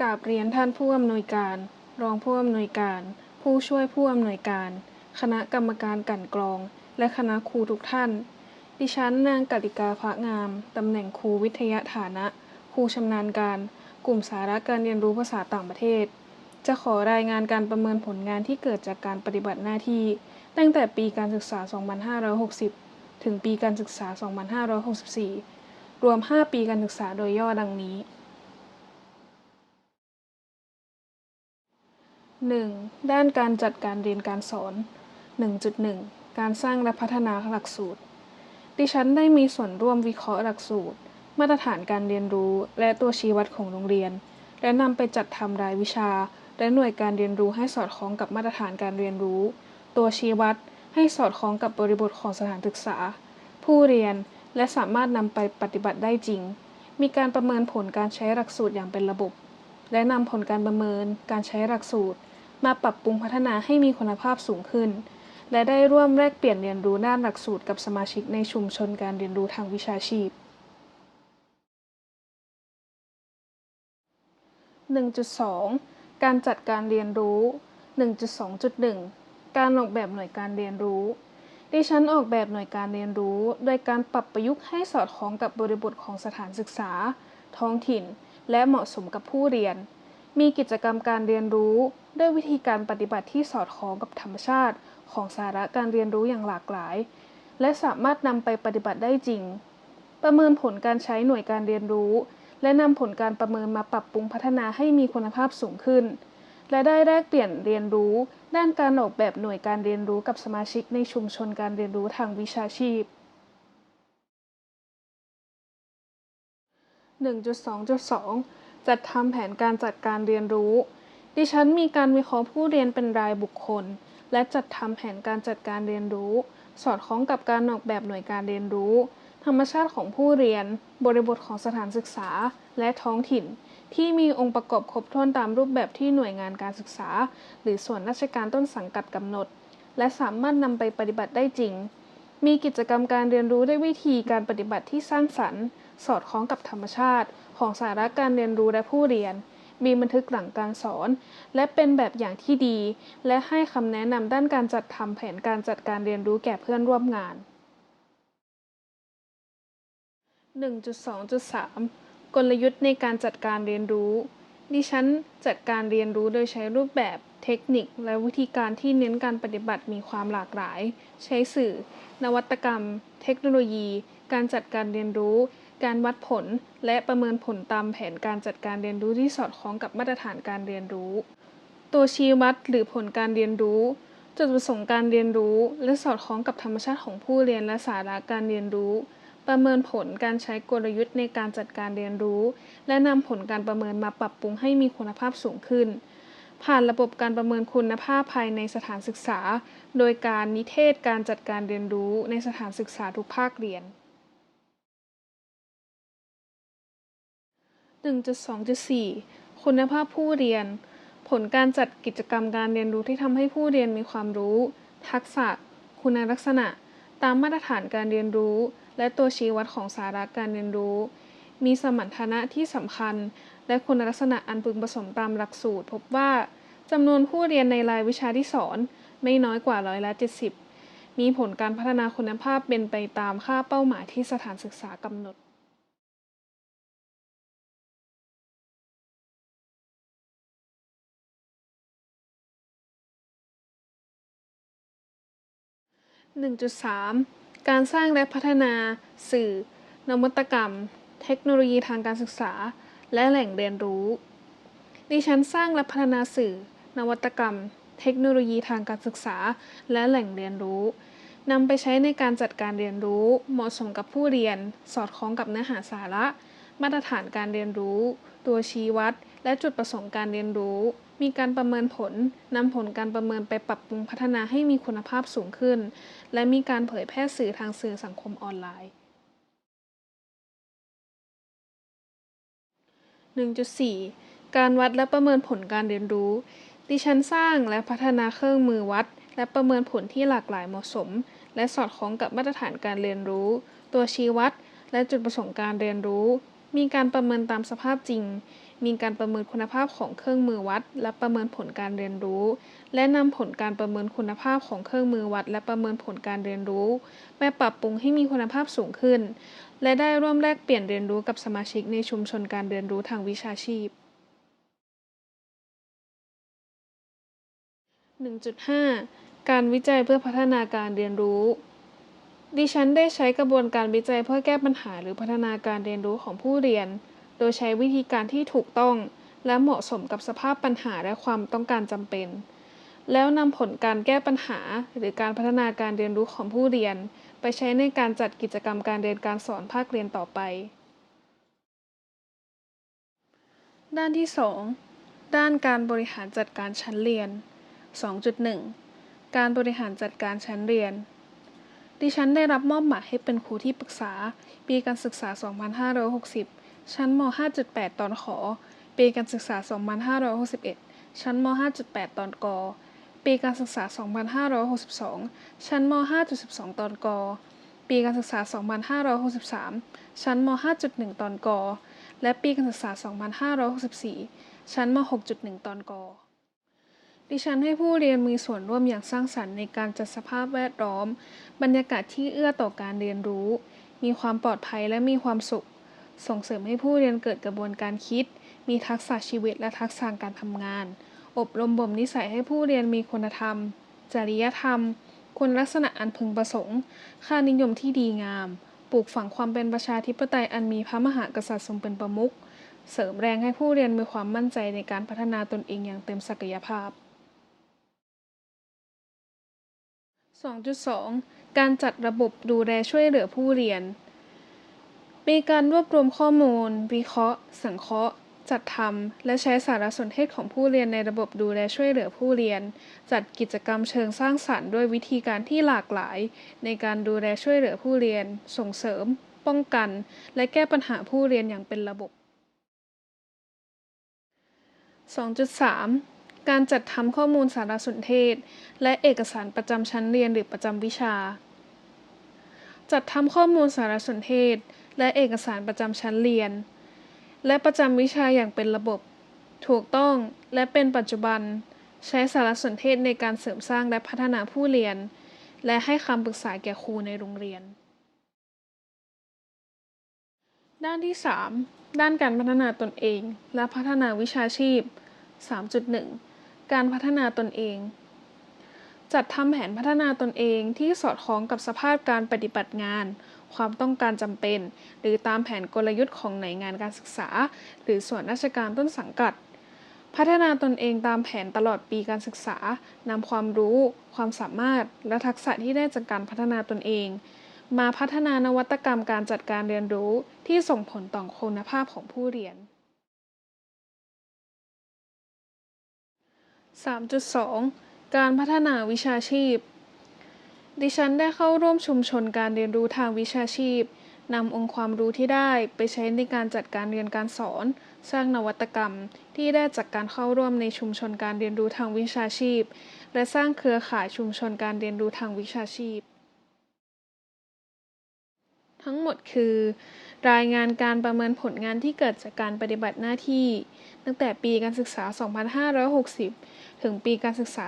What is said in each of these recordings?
กราบเรียนท่านผู้อำนวยการ รองผู้อำนวยการ ผู้ช่วยผู้อำนวยการ คณะกรรมการกันกรอง และคณะครูทุกท่าน ดิฉันนางกติกาพระงาม ตำแหน่งครูวิทยาฐานะ ครูชำนาญการ กลุ่มสาระการเรียนรู้ภาษาต่างประเทศ จะขอรายงานการประเมินผลงานที่เกิดจากการปฏิบัติหน้าที่ ตั้งแต่ปีการศึกษา 2560 ถึงปีการศึกษา 2564 รวม 5 ปีการศึกษาโดยย่อดังนี้ 1. ด้านการจัดการเรียนการสอน 1.1 การสร้างและพัฒนาหลักสูตร ดิฉันได้มีส่วนร่วมวิเคราะห์หลักสูตร มาตรฐานการเรียนรู้และตัวชี้วัดของโรงเรียน และนำไปจัดทำรายวิชา และหน่วยการเรียนรู้ให้สอดคล้องกับมาตรฐานการเรียนรู้ ตัวชี้วัดให้สอดคล้องกับบริบทของสถานศึกษา ผู้เรียนและสามารถนำไปปฏิบัติได้จริง มีการประเมินผลการใช้หลักสูตรอย่างเป็นระบบ และนำผลการประเมินการใช้หลักสูตร มาปรับปรุงพัฒนาให้มีคุณภาพสูงขึ้น และได้ร่วมแลกเปลี่ยนเรียนรู้ด้านหลักสูตรกับสมาชิกในชุมชนการเรียนรู้ทางวิชาชีพ 1.2 การจัดการเรียนรู้ 1.2.1 การออกแบบหน่วยการเรียนรู้ดิฉันออกแบบหน่วยการเรียนรู้ โดยการปรับประยุกต์ให้สอดคล้องกับบริบทของสถานศึกษา ท้องถิ่น และเหมาะสมกับผู้เรียน มีกิจกรรมการเรียนรู้ ด้วยวิธีการปฏิบัติที่สอดคล้องกับธรรมชาติ ของสาระการเรียนรู้อย่างหลากหลาย และสามารถนำไปปฏิบัติได้จริง ประเมินผลการใช้หน่วยการเรียนรู้ และนำผลการประเมินมาปรับปรุงพัฒนาให้มีคุณภาพสูงขึ้น และได้แลกเปลี่ยนเรียนรู้ ด้านการออกแบบหน่วยการเรียนรู้กับสมาชิกในชุมชนการเรียนรู้ทางวิชาชีพ1.2.2 จัดทำแผนการจัดการเรียนรู้ ดิฉันมีการวิเคราะห์ผู้เรียนเป็นรายบุคคล และจัดทำแผนการจัดการเรียนรู้ สอดคล้องกับการออกแบบหน่วยการเรียนรู้ ธรรมชาติของผู้เรียน บริบทของสถานศึกษา และท้องถิ่น ที่มีองค์ประกอบครบถ้วนตามรูปแบบที่หน่วยงานการศึกษา หรือส่วนราชการต้นสังกัดกำหนด และสามารถนำไปปฏิบัติได้จริง มีกิจกรรมการเรียนรู้ด้วยวิธีการปฏิบัติที่สร้างสรรค์ สอดคล้องกับธรรมชาติ ของสาระการเรียนรู้และผู้เรียน มีบันทึกหลังการสอน และเป็นแบบอย่างที่ดี และให้คำแนะนำด้านการจัดทำแผนการจัดการเรียนรู้แก่เพื่อนร่วมงาน 1.2.3 กลยุทธ์ในการจัดการเรียนรู้ ดิฉันจัดการเรียนรู้โดยใช้รูปแบบเทคนิค และวิธีการที่เน้นการปฏิบัติมีความหลากหลาย ใช้สื่อ นวัตกรรม เทคโนโลยี การจัดการเรียนรู้ การวัดผล และประเมินผลตามแผนการจัดการเรียนรู้ที่สอดคล้องกับมาตรฐานการเรียนรู้ ตัวชี้วัดหรือผลการเรียนรู้ จุดประสงค์การเรียนรู้ และสอดคล้องกับธรรมชาติของผู้เรียนและสาระการเรียนรู้ ประเมินผลการใช้กลยุทธ์ในการจัดการเรียนรู้ และนำผลการประเมินมาปรับปรุงให้มีคุณภาพสูงขึ้น ผ่านระบบการประเมินคุณภาพภายในสถานศึกษา โดยการนิเทศการจัดการเรียนรู้ในสถานศึกษาทุกภาคเรียน 1.2.4 คุณภาพผู้เรียน ผลการจัดกิจกรรมการเรียนรู้ที่ทำให้ผู้เรียนมีความรู้ ทักษะ คุณลักษณะ ตามมาตรฐานการเรียนรู้ และตัวชี้วัดของสาระการเรียนรู้ มีสมรรถนะที่สำคัญ และคุณลักษณะอันพึงผสมตามหลักสูตร พบว่าจำนวนผู้เรียนในรายวิชาที่สอน ไม่น้อยกว่าร้อยละ 70 มีผลการพัฒนาคุณภาพเป็นไปตามค่าเป้าหมายที่สถานศึกษากำหนด 1.3 การสร้างและพัฒนา สื่อ นวัตกรรม เทคโนโลยีทางการศึกษา และแหล่งเรียนรู้ ดิฉันสร้างและพัฒนาสื่อ นวัตกรรม เทคโนโลยีทางการศึกษา และแหล่งเรียนรู้นำไปใช้ในการจัดการเรียนรู้ เหมาะสมกับผู้เรียน สอดคล้องกับเนื้อหาสาระ มาตรฐานการเรียนรู้ ตัวชี้วัด และจุดประสงค์การเรียนรู้ มีการประเมินผลนำผลการประเมินไปปรับปรุงพัฒนาให้มีคุณภาพสูงขึ้น และมีการเผยแพร่สื่อทางสื่อสังคมออนไลน์ 1.4 การวัดและประเมินผลการเรียนรู้ ดิฉันสร้างและพัฒนาเครื่องมือวัด และประเมินผลที่หลากหลายเหมาะสม และสอดคล้องกับมาตรฐานการเรียนรู้ ตัวชี้วัด และจุดประสงค์การเรียนรู้ มีการประเมินตามสภาพจริง มีการประเมินคุณภาพของเครื่องมือวัด และประเมินผลการเรียนรู้ และนำผลการประเมินคุณภาพของเครื่องมือวัด และประเมินผลการเรียนรู้มาปรับปรุงให้มีคุณภาพสูงขึ้น และได้ร่วมแลกเปลี่ยนเรียนรู้กับสมาชิกในชุมชนการเรียนรู้ทางวิชาชีพ 1.5 การวิจัยเพื่อพัฒนาการเรียนรู้ดิฉันได้ใช้กระบวนการวิจัยเพื่อแก้ปัญหาหรือพัฒนาการเรียนรู้ของผู้เรียน โดยใช้วิธีการที่ถูกต้อง และเหมาะสมกับสภาพปัญหาและความต้องการจำเป็น แล้วนำผลการแก้ปัญหา หรือการพัฒนาการเรียนรู้ของผู้เรียน ไปใช้ในการจัดกิจกรรมการเรียนการสอนภาคเรียนต่อไป ด้านที่ 2 ด้านการบริหารจัดการชั้นเรียน 2.1 การบริหารจัดการชั้นเรียนดิฉันได้รับมอบหมายให้เป็นครูที่ปรึกษา ปีการศึกษา 2560 ชั้นม 5.8 ตอนขอ ปีการศึกษา 2561 ชั้นม 5.8 ตอนก ปีการศึกษา 2562 ชั้นม 5.12 ตอนก ปีการศึกษา 2563 ชั้นม 5.1 ตอนก และปีการศึกษา 2564 ชั้นม 6.1 ตอนก ดิฉันให้ผู้เรียนมีส่วนร่วมอย่างสร้างสรรค์ในการจัดสภาพแวดล้อม บรรยากาศที่เอื้อต่อการเรียนรู้ มีความปลอดภัยและมีความสุข ส่งเสริมให้ผู้เรียนเกิดกระบวนการคิด มีทักษะชีวิตและทักษะการทำงาน อบรมบ่มนิสัยให้ผู้เรียนมีคุณธรรม จริยธรรม คุณลักษณะอันพึงประสงค์ ค่านิยมที่ดีงาม ปลูกฝังความเป็นประชาธิปไตยอันมีพระมหากษัตริย์ทรงเป็นประมุข เสริมแรงให้ผู้เรียนมีความมั่นใจในการพัฒนาตนเองอย่างเต็มศักยภาพ 2.2 การจัดระบบดูแลช่วยเหลือผู้เรียน มีการรวบรวมข้อมูล วิเคราะห์ สังเคราะห์ จัดทำ และใช้สารสนเทศของผู้เรียนในระบบดูแลช่วยเหลือผู้เรียน จัดกิจกรรมเชิงสร้างสรรค์ด้วยวิธีการที่หลากหลาย ในการดูแลช่วยเหลือผู้เรียน ส่งเสริม ป้องกัน และแก้ปัญหาผู้เรียนอย่างเป็นระบบ 2.3 การจัดทำข้อมูลสารสนเทศ และเอกสารประจำชั้นเรียนหรือประจำวิชา จัดทำข้อมูลสารสนเทศ และเอกสารประจำชั้นเรียน และประจำวิชาอย่างเป็นระบบ ถูกต้องและเป็นปัจจุบัน ใช้สารสนเทศในการเสริมสร้างและพัฒนาผู้เรียน และให้คำปรึกษาแก่ครูในโรงเรียน ด้านที่ 3 ด้านการพัฒนาตนเอง และพัฒนาวิชาชีพ 3.1 การพัฒนาตนเองจัดทำแผนพัฒนาตนเองที่สอดคล้องกับสภาพการปฏิบัติงาน ความต้องการจำเป็น หรือตามแผนกลยุทธ์ของหน่วยงานการศึกษา หรือส่วนราชการต้นสังกัด พัฒนาตนเองตามแผนตลอดปีการศึกษานำความรู้ ความสามารถ และทักษะที่ได้จากการพัฒนาตนเอง มาพัฒนานวัตกรรมการจัดการเรียนรู้ที่ส่งผลต่อคุณภาพของผู้เรียน 3.2 การพัฒนาวิชาชีพ ดิฉันได้เข้าร่วมชุมชนการเรียนรู้ทางวิชาชีพนำองค์ความรู้ที่ได้ไปใช้ในการจัดการเรียนการสอน สร้างนวัตกรรมที่ได้จากการเข้าร่วมในชุมชนการเรียนรู้ทางวิชาชีพ และสร้างเครือข่ายชุมชนการเรียนรู้ทางวิชาชีพ ทั้งหมดคือ รายงานการประเมินผลงานที่เกิดจากการปฏิบัติหน้าที่ ตั้งแต่ปีการศึกษา 2560 ถึงปีการศึกษา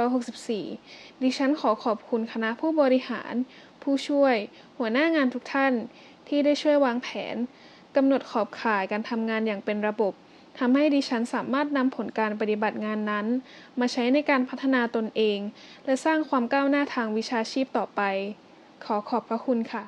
2564 ดิฉันขอขอบคุณคณะผู้บริหาร ผู้ช่วย หัวหน้างานทุกท่านที่ได้ช่วยวางแผนกำหนดขอบข่ายการทำงานอย่างเป็นระบบทำให้ดิฉันสามารถนำผลการปฏิบัติงานนั้น มาใช้ในการพัฒนาตนเอง และสร้างความก้าวหน้าทางวิชาชีพต่อไป ขอขอบพระคุณค่ะ